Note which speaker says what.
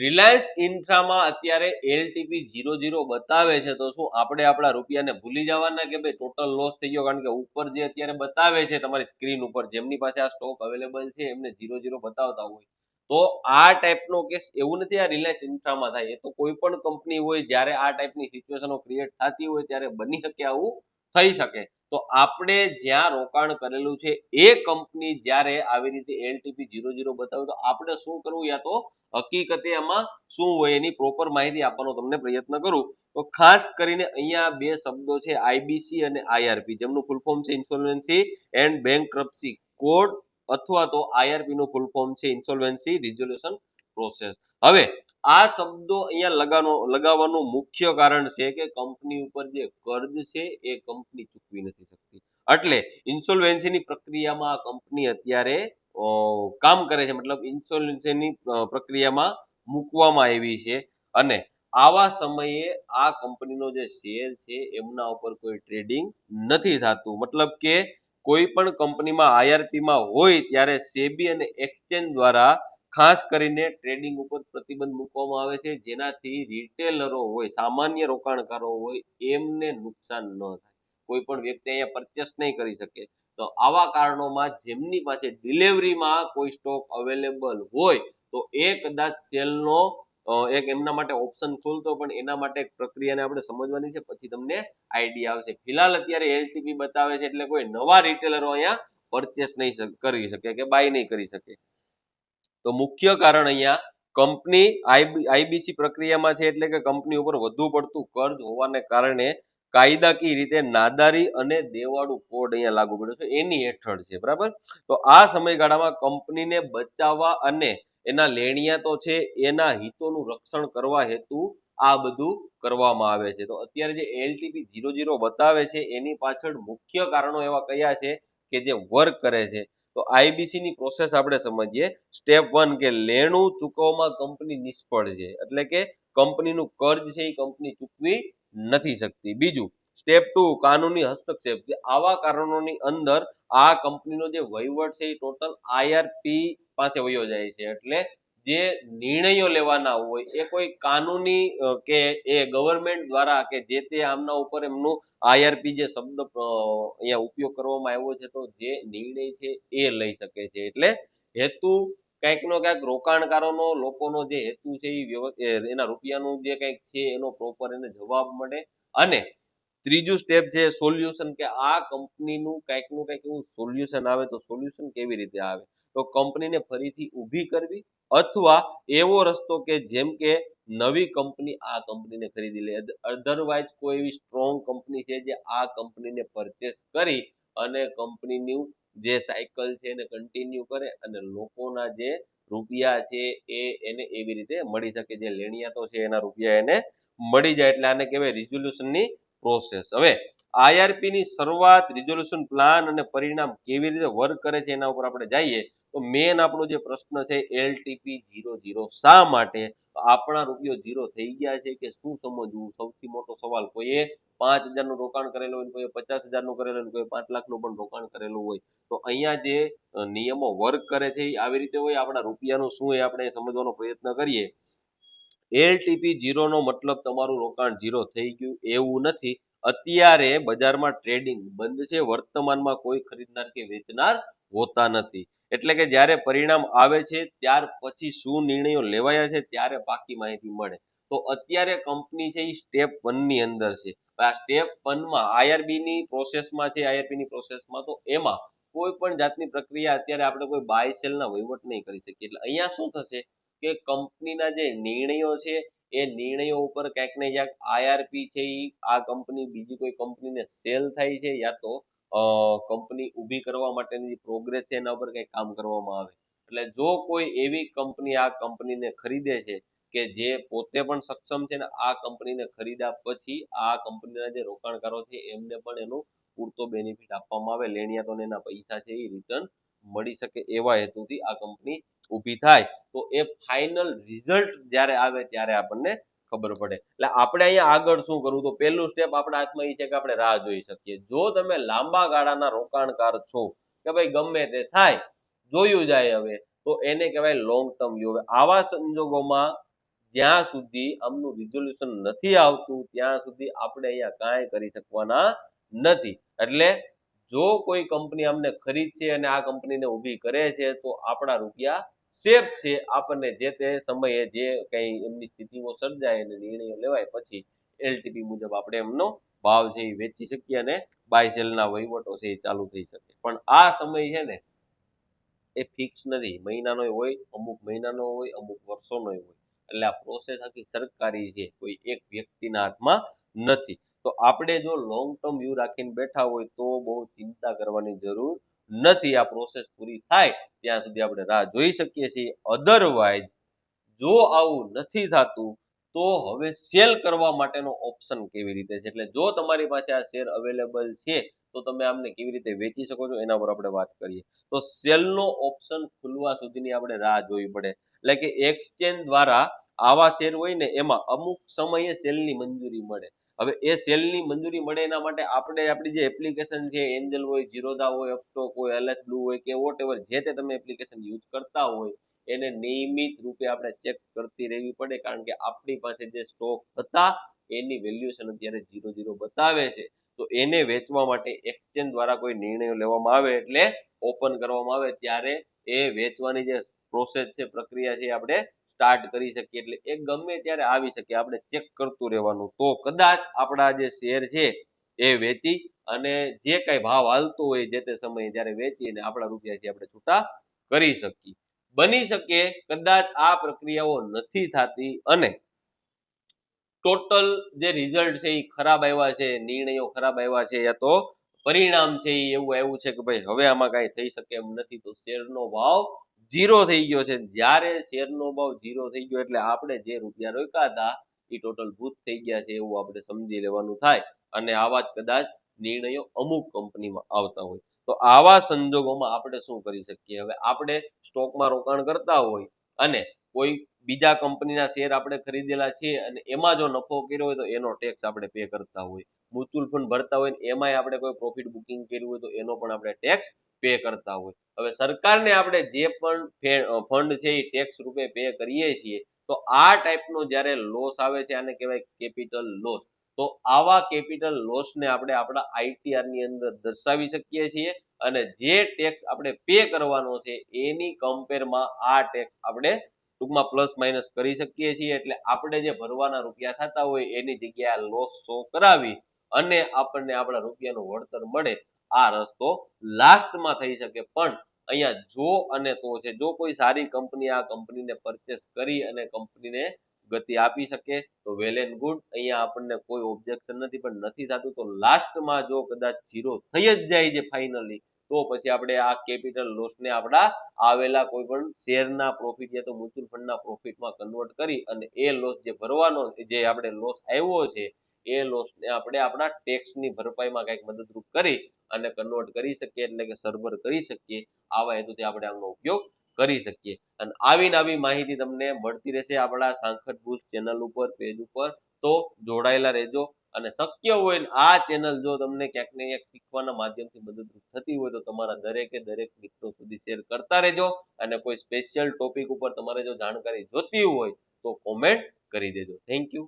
Speaker 1: Reliance ઇન્ફ્રામાં અત્યારે એલટીપી zero zero બતાવે છે, તો શું આપણે આપણા રૂપિયાને ભૂલી જવાના કે ભાઈ ટોટલ લોસ થઈ ગયો? કારણ કે ઉપર જે અત્યારે બતાવે છે તમારી સ્ક્રીન ઉપર, જેમની પાસે આ સ્ટોક અવેલેબલ છે, એમને ઝીરો ઝીરો બતાવતા હોય. તો આ ટાઈપનો કેસ એવું નથી આ રિલાયન્સ ઇન્ફ્રામાં થાય. એ તો કોઈ પણ કંપની હોય, જ્યારે આ ટાઈપની સિચ્યુએશનો ક્રિએટ થતી હોય, ત્યારે બની શકે આવું થઈ શકે. તો આપણે જ્યાં રોકાણ કરેલું છે, એ કંપની જ્યારે આવી રીતે એલટીપી ઝીરો ઝીરો બતાવે તો આપણે શું કરવું યા તો હકીકતે એમાં શું હોય એની પ્રોપર માહિતી આપવાનો તમને પ્રયત્ન કરું. તો ખાસ કરીને અહીંયા બે શબ્દો છે આઈબીસી અને આઈઆરપી જેમનું ફૂલ ફોર્મ છે ઇન્સોલ્વન્સી એન્ડ બેંકરપ્સી કોડ અથવા તો આઈઆરપી નું ફૂલ ફોર્મ છે ઇન્સોલ્વન્સી રિઝોલ્યુશન પ્રોસેસ હવે આ શબ્દો અહીંયા લગાવવાનો લગાવવાનું મુખ્ય કારણ છે કે કંપની ઉપર જે કર્જ છે એ કંપની ચૂકવી નથી શકતી. એટલે ઇન્સોલ્વેન્સીની પ્રક્રિયામાં આ કંપની અત્યારે કામ કરે છે. મતલબ ઇન્સોલ્વેન્સીની પ્રક્રિયામાં મૂકવામાં આવી છે. અને આવા સમયે આ કંપનીનો જે શેર છે એમના ઉપર કોઈ ટ્રેડિંગ નથી થતું. મતલબ કે કોઈ પણ કંપનીમાં આઈઆરપીમાં હોય ત્યારે સેબી અને એક્સચેન્જ દ્વારા ખાસ કરીને ટ્રેડિંગ ઉપર પ્રતિબંધ મૂકવામાં આવે છે. જેનાથી રિટેલરો હોય, સામાન્ય રોકાણકારો હોય, એમને નુકસાન ન થાય. કોઈ પણ વ્યક્તિ અહીંયા પરચેસ નહીં કરી શકે. તો આવા કારણોમાં જેમની પાસે ડિલિવરીમાં કોઈ સ્ટોક અવેલેબલ હોય, તો એ કદાચ સેલનો એક એમના માટે ઓપ્શન ખોલતો, પણ એના માટે એક પ્રક્રિયાને આપણે સમજવાની છે. પછી તમને આઈડિયા આવશે. ફિલહાલ અત્યારે એલટીપી બતાવે છે, એટલે કોઈ નવા રિટેલરો અહીંયા પરચેસ નહીં કરી શકે કે બાય નહીં કરી શકે. તો મુખ્ય કારણ અહીંયા કંપની આઈબીસી પ્રક્રિયામાં છે એટલે કે કંપની ઉપર વધુ પડતું કર્જ હોવાને કારણે કાયદાકીય રીતે નાદારી અને દેવાળું કોડ અહીંયા લાગુ પડ્યો છે. એની હેઠળ છે, બરાબર? તો આ સમયગાળામાં કંપનીને બચાવવા અને એના લેણિયાતો છે, એના હિતોનું રક્ષણ કરવા હેતુ આ બધું કરવામાં આવે છે. તો અત્યારે જે એલટીપી ઝીરો ઝીરો બતાવે છે, એની પાછળ મુખ્ય કારણો એવા કયા છે કે જે વર્ક કરે છે. તો આઈબીસી ની પ્રોસેસ આપણે સમજીએ. સ્ટેપ વન કે લેણું ચૂકવવામાં કંપની નિષ્ફળ છે. એટલે કે કંપનીનું કર્જ છે એ કંપની ચૂકવી નથી શકતી. બીજું સ્ટેપ ટુ કાનૂની હસ્તક્ષેપ. કે આવા કારણોની અંદર આ કંપનીનો જે વહીવટ છે એ ટોટલ આઈઆરપી પાસે વયો જાય છે. એટલે જે નિર્ણયો લેવાના હોય એ કોઈ કાનૂની કે એ ગવર્મેન્ટ દ્વારા કે જે તે આમના ઉપર એમનું આઈઆરપી જે શબ્દ અહીંયા ઉપયોગ કરવામાં આવ્યો છે તો જે નિર્ણય છે એ લઈ શકે છે. એટલે હેતુ કંઈક નો ક્યાંક રોકાણકારોનો, લોકોનો જે હેતુ છે એ એના રૂપિયાનું જે કંઈક છે એનો પ્રોપર એને જવાબ મળે. અને ત્રીજું સ્ટેપ છે સોલ્યુશન કે આ કંપનીનું કંઈકનું કંઈક એવું સોલ્યુશન આવે તો સોલ્યુશન કેવી રીતે આવે? તો કંપનીને ફરીથી ઊભી કરવી અથવા એવો રસ્તો કે જેમ કે નવી કંપની આ કંપનીને ખરીદી લે. અધરવાઇઝ કોઈ એવી સ્ટ્રોંગ કંપની છે જે આ કંપનીને પરચેસ કરી અને કંપનીનું જે સાયકલ છે એને કન્ટિન્યુ કરે અને લોકોના જે રૂપિયા છે એ એને એવી રીતે મળી શકે. જે લેણિયાતો છે એના રૂપિયા એને મળી જાય. એટલે આને કહેવાય રિઝોલ્યુશનની પ્રોસેસ હવે આઈઆરપી ની શરૂઆત રિઝોલ્યુશન પ્લાન અને પરિણામ કેવી રીતે વર્ક કરે છે એના ઉપર આપણે જઈએ. તો મેન આપણો જે પ્રશ્ન છે એલટીપી ઝીરો ઝીરો શા માટે? આપણા રૂપિયો ઝીરો થઈ ગયા છે કે શું સમજવું? સૌથી મોટો સવાલ કોઈએ પાંચ હજારનું રોકાણ કરેલું હોય કોઈએ પચાસ હજારનું કરેલું હોય કોઈ પાંચ લાખનું પણ રોકાણ કરેલું હોય. તો અહીંયા જે નિયમો વર્ક કરે છે આવી રીતે હોય. આપણા રૂપિયાનું શું એ આપણે સમજવાનો પ્રયત્ન કરીએ. એલટીપી ઝીરોનો મતલબ તમારું રોકાણ ઝીરો થઈ ગયું એવું નથી. અત્યારે બજારમાં ટ્રેડિંગ બંધ છે. વર્તમાનમાં કોઈ ખરીદનાર કે વેચનાર હોતા નથી. એટલે કે જ્યારે પરિણામ આવે છે, ત્યાર પછી શું નિર્ણયો લેવાયા છે, ત્યારે પાકી માહિતી મળે. તો અત્યારે કંપની છે એ સ્ટેપ વનની અંદર છે. આ સ્ટેપ વનમાં આઈઆરબીની પ્રોસેસમાં છે આઈઆરબીની પ્રોસેસમાં તો એમાં કોઈ પણ જાતની પ્રક્રિયા અત્યારે આપણે કોઈ બાય સેલના વહીવટ નહીં કરી શકીએ. એટલે અહીંયા શું થશે કે કંપનીના જે નિર્ણયો છે, એ નિર્ણયો ઉપર ક્યાંક ને ક્યાંક આઈઆરપી છે એ આ કંપની, બીજી કોઈ કંપનીને સેલ થાય છે, યા તો કંપની ઊભી કરવા માટેની જે પ્રોગ્રેસ છે એના ઉપર કંઈ કામ કરવામાં આવે. એટલે જો કોઈ એવી કંપની આ કંપનીને ખરીદે છે કે જે પોતે પણ સક્ષમ છે ને આ કંપનીને ખરીદ્યા પછી આ કંપનીના જે રોકાણકારો છે એમને પણ એનું પૂરતો બેનિફિટ આપવામાં આવે. લેણિયાતોને એના પૈસા છે એ રિટર્ન મળી શકે એવા હેતુથી આ કંપની ઊભી થાય. તો એ ફાઇનલ રિઝલ્ટ જ્યારે આવે ત્યારે આપણને ખબર પડે. એટલે આપણે અહીંયા આગળ શું કરવું? તો પહેલું સ્ટેપ આપણા હાથમાં એ છે કે આપણે રાહ જોઈ શકીએ. જો તમે લાંબા ગાળાના રોકાણકાર છો, કે ભાઈ ગમે તે થાય, જોયું જાય હવે, તો એને કહેવાય લોંગ ટર્મ વ્યૂ હવે આવા સંજોગોમાં જ્યાં સુધી આમનું રિઝોલ્યુશન નથી આવતું, ત્યાં સુધી આપણે અહીંયા કાંઈ કરી શકવાના નથી. એટલે જો કોઈ કંપની અમને ખરીદશે અને આ કંપનીને ઊભી કરે છે, તો આપણા રૂપિયા સેફ છે આપણને જે તે સમયે જે કંઈ એમની સ્થિતિઓ સર્જાય અને નિર્ણયો લેવાય પછી એલટીપી મુજબ આપણે એમનો ભાવ છે એ વેચી શકીએ અને બાય સેલના વહીવટો છે એ ચાલુ થઈ શકે. પણ આ સમય છે ને, એ ફિક્સ નથી. મહિનાનો હોય, અમુક મહિનાનો હોય, અમુક વર્ષોનો હોય. એટલે આ પ્રોસેસ આખી સરકારી છે, કોઈ એક વ્યક્તિના હાથમાં નથી. તો આપણે જો લોંગ ટર્મ વ્યૂ રાખીને બેઠા હોય તો બહુ ચિંતા કરવાની જરૂર નથી આ પ્રોસેસ પૂરી થાય, ત્યાં સુધી આપણે રાહ જોઈ શકીએ છીએ. અધરવાઇઝ જો આવું નથી થતું, તો હવે સેલ કરવા માટેનો ઓપ્શન કેવી રીતે છે? એટલે જો તમારી પાસે આ શેર અવેલેબલ છે, તો તમે આમને કેવી રીતે વેચી શકો છો? એના પર આપણે વાત કરીએ. તો સેલનો ઓપ્શન ખુલવા સુધીની આપણે રાહ જોવી પડે. એટલે કે એક્સચેન્જ દ્વારા આવા શેર હોય ને, એમાં અમુક સમયે સેલની મંજૂરી મળે. હવે એ સેલની મંજૂરી મળે એના માટે આપણે આપણી જે એપ્લિકેશન છે એન્જલ હોય, જીરોધા હોય અપટોક હોય એલએસ બ્લુ હોય કે વોટ એવર જે તે તમે એપ્લિકેશન યુઝ કરતા હોય, એને નિયમિત રૂપે આપણે ચેક કરતી રહેવી પડે કારણ કે આપણી પાસે જે સ્ટોક હતા, એની વેલ્યુએશન અત્યારે જીરો જીરો બતાવે છે. તો એને વેચવા માટે એક્સચેન્જ દ્વારા કોઈ નિર્ણયો લેવામાં આવે એટલે ઓપન કરવામાં આવે ત્યારે એ વેચવાની જે પ્રોસેસ છે, પ્રક્રિયા છે આપણે સ્ટાર્ટ કરી શકીએ એટલે એ ગમે ત્યારે આવી શકે, આપણે ચેક કરતું રહેવાનું. તો કદાચ આપણા જે શેર છે એ વેચી અને જે કાંઈ ભાવ હાલતો હોય જે તે સમયે જ્યારે વેચીને આપણા રૂપિયા છે આપણે છૂટા કરી શકીએ. બની શકે, કદાચ આ પ્રક્રિયાઓ નથી થતી અને ટોટલ જે રિઝલ્ટ છે એ ખરાબ આવ્યા છે, નિર્ણયો ખરાબ આવ્યા છે યા તો પરિણામ છે એવું આવ્યું છે કે ભાઈ હવે આમાં કાંઈ થઈ શકે એમ નથી, તો શેરનો ભાવ ઝીરો થઈ ગયો છે. જ્યારે શેરનો ભાવ ઝીરો થઈ ગયો એટલે આપણે જે રૂપિયા રોક્યા હતા, એ ટોટલ ભૂત થઈ ગયા છે એવું આપણે સમજી લેવાનું થાય. અને આવા જ કદાચ નિર્ણયો અમુક કંપનીમાં આવતા હોય. તો આવા સંજોગોમાં આપણે શું કરી શકીએ? હવે આપણે સ્ટોકમાં રોકાણ કરતા હોય અને કોઈ બીજા કંપનીના શેર આપણે ખરીદેલા છીએ અને એમાં જો નફો કર્યો હોય તો એનો ટેક્સ આપણે પે કરતા હોય. મ્યુચ્યુઅલ ફંડ ભરતા હોય એમાંય આપણે કોઈ પ્રોફિટ બુકિંગ કર્યું હોય તો એનો પણ આપણે ટેક્સ પે કરતા હોય. હવે સરકારને આપણે જે પણ ફંડ છે એ ટેક્સ રૂપે પે કરીએ છીએ, તો આ ટાઈપનો જ્યારે લોસ આવે છે, આને કહેવાય કેપિટલ લોસ તો આવા કેપિટલ લોસને આપણે આપણા આઈટીઆરની અંદર દર્શાવી શકીએ છીએ અને જે ટેક્સ આપણે પે કરવાનો છે, એની કમ્પેરમાં આ ટેક્સ આપણે ટૂંકમાં પ્લસ માઇનસ કરી શકીએ છીએ. એટલે આપણે જે ભરવાના રૂપિયા થતા હોય, એની જગ્યાએ લોસ શો કરાવી અને આપણને આપણા રૂપિયાનું વળતર મળે, આ રસ્તો લાસ્ટમાં થઈ શકે. પણ અહીંયા જો અને તો છે, જો કોઈ સારી કંપની આ કંપનીને પરચેસ કરી અને કંપનીને ગતિ આપી શકે, તો વેલ એન્ડ ગુડ અહીંયા આપણને કોઈ ઓબ્જેક્શન નથી, પણ નથી થતું. તો લાસ્ટમાં જો કદાચ ઝીરો થઈ જ જાય છે ફાઇનલી તો પછી આપણે આ કેપિટલ લોસને આપણા આવેલા કોઈ પણ શેરના પ્રોફિટ યા તો મ્યુચ્યુઅલ ફંડના પ્રોફિટમાં કન્વર્ટ કરી અને એ લોસ જે ભરવાનો, જે આપણે લોસ આવ્યો છે એ લોસને આપણે આપણા ટેક્સની ભરપાઈમાં કંઈક મદદરૂપ કરી અને કન્વર્ટ કરી શકીએ, એટલે કે સરભર કરી શકીએ, આવા હેતુથી આપણે આનો ઉપયોગ કરી શકીએ. અને આવી નવી માહિતી તમને મળતી રહેશે આપણા સાંખટ બુસ્ટ ચેનલ ઉપર પેજ ઉપર. તો જોડાયેલા રહેજો અને શક્ય હોય આ ચેનલ જો તમને ક્યાંક ને ક્યાંક શીખવાના માધ્યમથી મદદરૂપ થતી હોય તો તમારા દરેકે દરેક મિત્રો સુધી શેર કરતા રહેજો. અને કોઈ સ્પેશિયલ ટોપિક ઉપર તમારે જો જાણકારી જોતી હોય તો કોમેન્ટ કરી દેજો. Thank you